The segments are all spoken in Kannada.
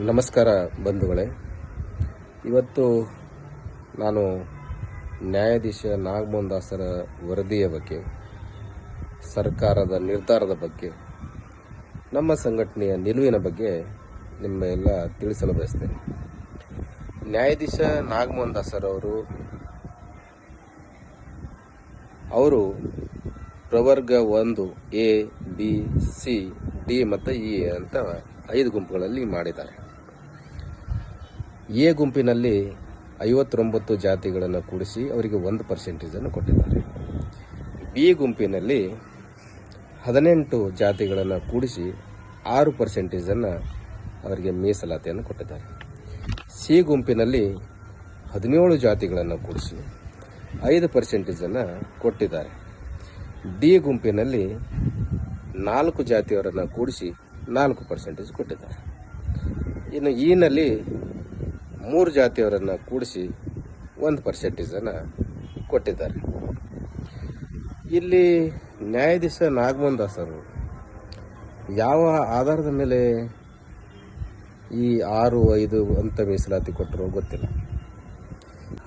ನಮಸ್ಕಾರ ಬಂಧುಗಳೇ. ಇವತ್ತು ನಾನು ನ್ಯಾಯಾಧೀಶ ನಾಗಮೋಹನ್ ದಾಸರ ವರದಿಯ ಬಗ್ಗೆ, ಸರ್ಕಾರದ ನಿರ್ಧಾರದ ಬಗ್ಗೆ, ನಮ್ಮ ಸಂಘಟನೆಯ ನಿಲುವಿನ ಬಗ್ಗೆ ನಿಮ್ಮ ಎಲ್ಲ ತಿಳಿಸಲು ಬಯಸ್ತೇನೆ. ನ್ಯಾಯಾಧೀಶ ನಾಗಮೋಹನ್ ದಾಸರವರು ಅವರು ಪ್ರವರ್ಗ ಒಂದು ಎ, ಬಿ, ಸಿ, ಡಿ ಮತ್ತು ಇ ಅಂತ ಐದು ಗುಂಪುಗಳಲ್ಲಿ ಮಾಡಿದ್ದಾರೆ. ಎ ಗುಂಪಿನಲ್ಲಿ ಐವತ್ತೊಂಬತ್ತು ಜಾತಿಗಳನ್ನು ಕೂಡಿಸಿ ಅವರಿಗೆ ಒಂದು ಪರ್ಸೆಂಟೇಜನ್ನು ಕೊಟ್ಟಿದ್ದಾರೆ. ಬಿ ಗುಂಪಿನಲ್ಲಿ ಹದಿನೆಂಟು ಜಾತಿಗಳನ್ನು ಕೂಡಿಸಿ ಆರು ಪರ್ಸೆಂಟೇಜನ್ನು ಅವರಿಗೆ ಮೀಸಲಾತಿಯನ್ನು ಕೊಟ್ಟಿದ್ದಾರೆ. ಸಿ ಗುಂಪಿನಲ್ಲಿ ಹದಿನೇಳು ಜಾತಿಗಳನ್ನು ಕೂಡಿಸಿ ಐದು ಪರ್ಸೆಂಟೇಜನ್ನು ಕೊಟ್ಟಿದ್ದಾರೆ. ಡಿ ಗುಂಪಿನಲ್ಲಿ ನಾಲ್ಕು ಜಾತಿಯವರನ್ನು ಕೂಡಿಸಿ ನಾಲ್ಕು ಪರ್ಸೆಂಟೇಜ್ ಕೊಟ್ಟಿದ್ದಾರೆ. ಇನ್ನು ಈನಲ್ಲಿ ಮೂರು ಜಾತಿಯವರನ್ನು ಕೂಡಿಸಿ ಒಂದು ಪರ್ಸೆಂಟೇಜನ್ನು ಕೊಟ್ಟಿದ್ದಾರೆ. ಇಲ್ಲಿ ನ್ಯಾಯಾಧೀಶ ನಾಗಮೋಹನ್ ದಾಸ್ ಅವರು ಯಾವ ಆಧಾರದ ಮೇಲೆ ಈ ಆರು, ಐದು ಅಂತ ಮೀಸಲಾತಿ ಕೊಟ್ಟರು ಗೊತ್ತಿಲ್ಲ.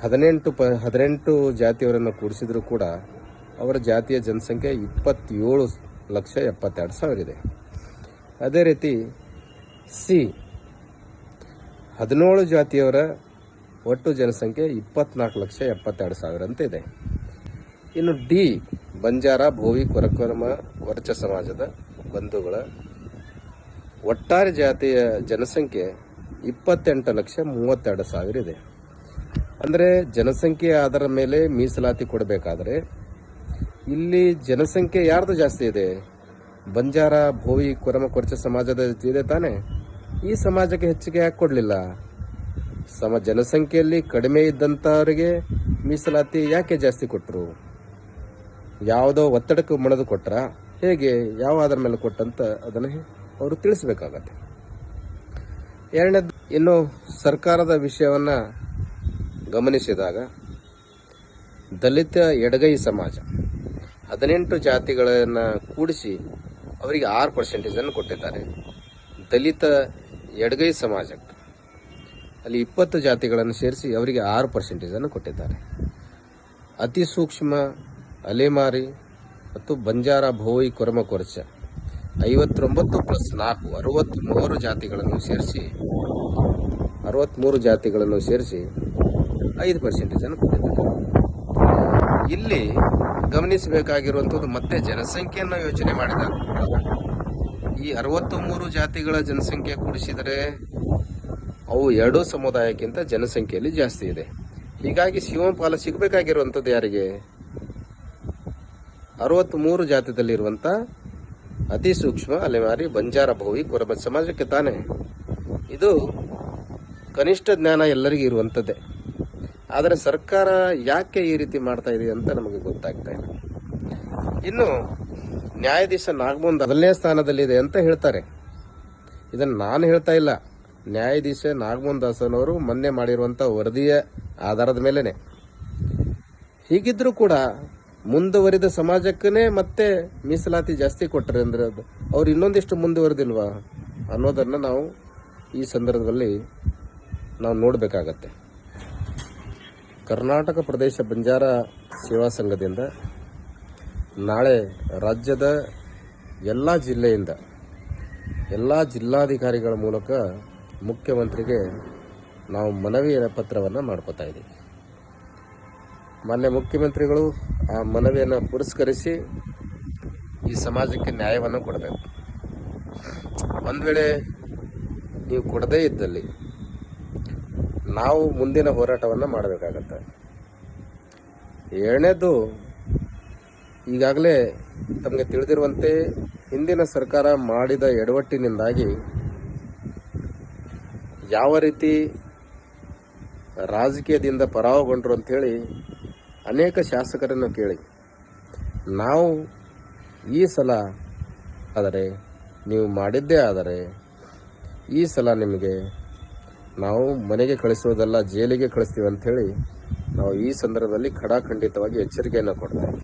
ಹದಿನೆಂಟು ಪ, ಹದಿನೆಂಟು ಜಾತಿಯವರನ್ನು ಕೂಡಿಸಿದರೂ ಕೂಡ ಅವರ ಜಾತಿಯ ಜನಸಂಖ್ಯೆ ಇಪ್ಪತ್ತೇಳು ಲಕ್ಷ ಎಪ್ಪತ್ತೆರಡು ಸಾವಿರ ಇದೆ. ಅದೇ ರೀತಿ ಸಿ, ಹದಿನೇಳು ಜಾತಿಯವರ ಒಟ್ಟು ಜನಸಂಖ್ಯೆ ಇಪ್ಪತ್ನಾಲ್ಕು ಲಕ್ಷ ಎಪ್ಪತ್ತೆರಡು ಸಾವಿರ ಅಂತ ಇದೆ. ಇನ್ನು ಡಿ, ಬಂಜಾರ ಭೋವಿ ಕೊರಕರ್ಮ ವರ್ಚ ಸಮಾಜದ ಬಂಧುಗಳ ಒಟ್ಟಾರೆ ಜಾತಿಯ ಜನಸಂಖ್ಯೆ ಇಪ್ಪತ್ತೆಂಟು ಲಕ್ಷ ಮೂವತ್ತೆರಡು ಸಾವಿರ ಇದೆ. ಅಂದರೆ ಜನಸಂಖ್ಯೆ ಆಧಾರ ಮೇಲೆ ಮೀಸಲಾತಿ ಕೊಡಬೇಕಾದರೆ ಇಲ್ಲಿ ಜನಸಂಖ್ಯೆ ಯಾರ್ದು ಜಾಸ್ತಿ ಇದೆ? ಬಂಜಾರ, ಭೋವಿ, ಕೊರಮ, ಕೊರಚ ಸಮಾಜದ ಇದೆ ತಾನೆ. ಈ ಸಮಾಜಕ್ಕೆ ಹೆಚ್ಚಿಗೆ ಯಾಕೆ ಕೊಡಲಿಲ್ಲ? ಸಮ ಜನಸಂಖ್ಯೆಯಲ್ಲಿ ಕಡಿಮೆ ಇದ್ದಂಥವರಿಗೆ ಮೀಸಲಾತಿ ಯಾಕೆ ಜಾಸ್ತಿ ಕೊಟ್ಟರು ಯಾವುದೋ ಒತ್ತಡಕ್ಕೆ ಮಣದು ಕೊಟ್ರ? ಹೇಗೆ ಯಾವ ಅದರ ಮೇಲೆ ಕೊಟ್ಟಂತ ಅದನ್ನು ಅವರು ತಿಳಿಸಬೇಕಾಗತ್ತೆ. ಎರಡನೇದು, ಇನ್ನು ಸರ್ಕಾರದ ವಿಷಯವನ್ನು ಗಮನಿಸಿದಾಗ, ದಲಿತ ಎಡಗೈ ಸಮಾಜ ಹದಿನೆಂಟು ಜಾತಿಗಳನ್ನು ಕೂಡಿಸಿ ಅವರಿಗೆ ಆರು ಪರ್ಸೆಂಟೇಜನ್ನು ಕೊಟ್ಟಿದ್ದಾರೆ. ದಲಿತ ಎಡಗೈ ಸಮಾಜಕ್ಕೆ ಅಲ್ಲಿ ಇಪ್ಪತ್ತು ಜಾತಿಗಳನ್ನು ಸೇರಿಸಿ ಅವರಿಗೆ ಆರು ಪರ್ಸೆಂಟೇಜನ್ನು ಕೊಟ್ಟಿದ್ದಾರೆ. ಅತಿ ಸೂಕ್ಷ್ಮ, ಅಲೆಮಾರಿ ಮತ್ತು ಬಂಜಾರ ಭೋಯಿ ಕೊರಮ ಕೊರಚ ಐವತ್ತೊಂಬತ್ತು ಪ್ಲಸ್ ನಾಲ್ಕು ಅರವತ್ತ್ಮೂರು ಜಾತಿಗಳನ್ನು ಸೇರಿಸಿ ಅರವತ್ತ್ಮೂರು ಜಾತಿಗಳನ್ನು ಸೇರಿಸಿ ಐದು ಪರ್ಸೆಂಟೇಜನ್ನು ಕೊಟ್ಟಿದ್ದಾರೆ. ಇಲ್ಲಿ ಗಮನಿಸಬೇಕಾಗಿರುವಂಥದ್ದು ಮತ್ತೆ ಜನಸಂಖ್ಯೆಯನ್ನು ಯೋಚನೆ ಮಾಡಿದಾಗ. ಈ ಅರವತ್ತು ಮೂರು ಜಾತಿಗಳ ಜನಸಂಖ್ಯೆ ಕೂಡಿಸಿದರೆ ಅವು ಎರಡೂ ಸಮುದಾಯಕ್ಕಿಂತ ಜನಸಂಖ್ಯೆಯಲ್ಲಿ ಜಾಸ್ತಿ ಇದೆ. ಹೀಗಾಗಿ ಶಿವಪಾಲ ಸಿಗಬೇಕಾಗಿರುವಂಥದ್ದು ಯಾರಿಗೆ? ಅರವತ್ತ್ ಮೂರು ಜಾತಿಯಲ್ಲಿರುವಂಥ ಅತಿ ಸೂಕ್ಷ್ಮ ಅಲೆಮಾರಿ ಬಂಜಾರ ಭೋವಿ ಕೊರಬ ಸಮಾಜಕ್ಕೆ ತಾನೆ. ಇದು ಕನಿಷ್ಠ ಜ್ಞಾನ ಎಲ್ಲರಿಗೂ ಇರುವಂಥದ್ದೇ. ಆದರೆ ಸರ್ಕಾರ ಯಾಕೆ ಈ ರೀತಿ ಮಾಡ್ತಾ ಇದೆ ಅಂತ ನಮಗೆ ಗೊತ್ತಾಗ್ತಾ ಇಲ್ಲ. ಇನ್ನು ನ್ಯಾಯಾಧೀಶ ನಾಗಮೋಹನ್ ಮೊದಲನೇ ಸ್ಥಾನದಲ್ಲಿದೆ ಅಂತ ಹೇಳ್ತಾರೆ. ಇದನ್ನು ನಾನು ಹೇಳ್ತಾ ಇಲ್ಲ. ನ್ಯಾಯಾಧೀಶ ನಾಗಮೋಹನ್ ದಾಸನವರು ಮೊನ್ನೆ ಮಾಡಿರುವಂಥ ವರದಿಯ ಆಧಾರದ ಮೇಲೇ ಹೀಗಿದ್ರೂ ಕೂಡ ಮುಂದುವರಿದ ಸಮಾಜಕ್ಕೇ ಮತ್ತೆ ಮೀಸಲಾತಿ ಜಾಸ್ತಿ ಕೊಟ್ಟರೆ ಅಂದ್ರೆ ಅದು ಅವ್ರು ಇನ್ನೊಂದಿಷ್ಟು ಮುಂದುವರೆದಿಲ್ವಾ ಅನ್ನೋದನ್ನು ನಾವು ಈ ಸಂದರ್ಭದಲ್ಲಿ ನಾವು ನೋಡಬೇಕಾಗತ್ತೆ. ಕರ್ನಾಟಕ ಪ್ರದೇಶ ಬಂಜಾರ ಸೇವಾ ಸಂಘದಿಂದ ನಾಳೆ ರಾಜ್ಯದ ಎಲ್ಲ ಜಿಲ್ಲೆಯಿಂದ ಎಲ್ಲ ಜಿಲ್ಲಾಧಿಕಾರಿಗಳ ಮೂಲಕ ಮುಖ್ಯಮಂತ್ರಿಗೆ ನಾವು ಮನವಿಯ ಪತ್ರವನ್ನು ಮಾಡ್ಕೋತಾ ಇದ್ದೀವಿ. ಮಾನ್ಯ ಮುಖ್ಯಮಂತ್ರಿಗಳು, ಆ ಮನವಿಯನ್ನು ಪುರಸ್ಕರಿಸಿ ಈ ಸಮಾಜಕ್ಕೆ ನ್ಯಾಯವನ್ನು ಕೊಡಬೇಕು. ಒಂದು ವೇಳೆ ನೀವು ಕೊಡದೇ ಇದ್ದಲ್ಲಿ ನಾವು ಮುಂದಿನ ಹೋರಾಟವನ್ನು ಮಾಡಬೇಕಾಗತ್ತೆ. ಏಳನೇದು ಈಗಾಗಲೇ ತಮಗೆ ತಿಳಿದಿರುವಂತೆ ಹಿಂದಿನ ಸರ್ಕಾರ ಮಾಡಿದ ಎಡವಟ್ಟಿನಿಂದಾಗಿ ಯಾವ ರೀತಿ ರಾಜಕೀಯದಿಂದ ಪರಾವಗೊಂಡರು ಅಂಥೇಳಿ ಅನೇಕ ಶಾಸಕರನ್ನು ಕೇಳಿ. ನಾವು ಈ ಸಲ ಆದರೆ, ನೀವು ಮಾಡಿದ್ದೇ ಆದರೆ ಈ ಸಲ ನಿಮಗೆ ನಾವು ಮನೆಗೆ ಕಳಿಸೋದಲ್ಲ ಜೈಲಿಗೆ ಕಳಿಸ್ತೀವಿ ಅಂಥೇಳಿ ನಾವು ಈ ಸಂದರ್ಭದಲ್ಲಿ ಖಡಾಖಂಡಿತವಾಗಿ ಎಚ್ಚರಿಕೆಯನ್ನು ಕೊಡ್ತಾ ಇದ್ದೀವಿ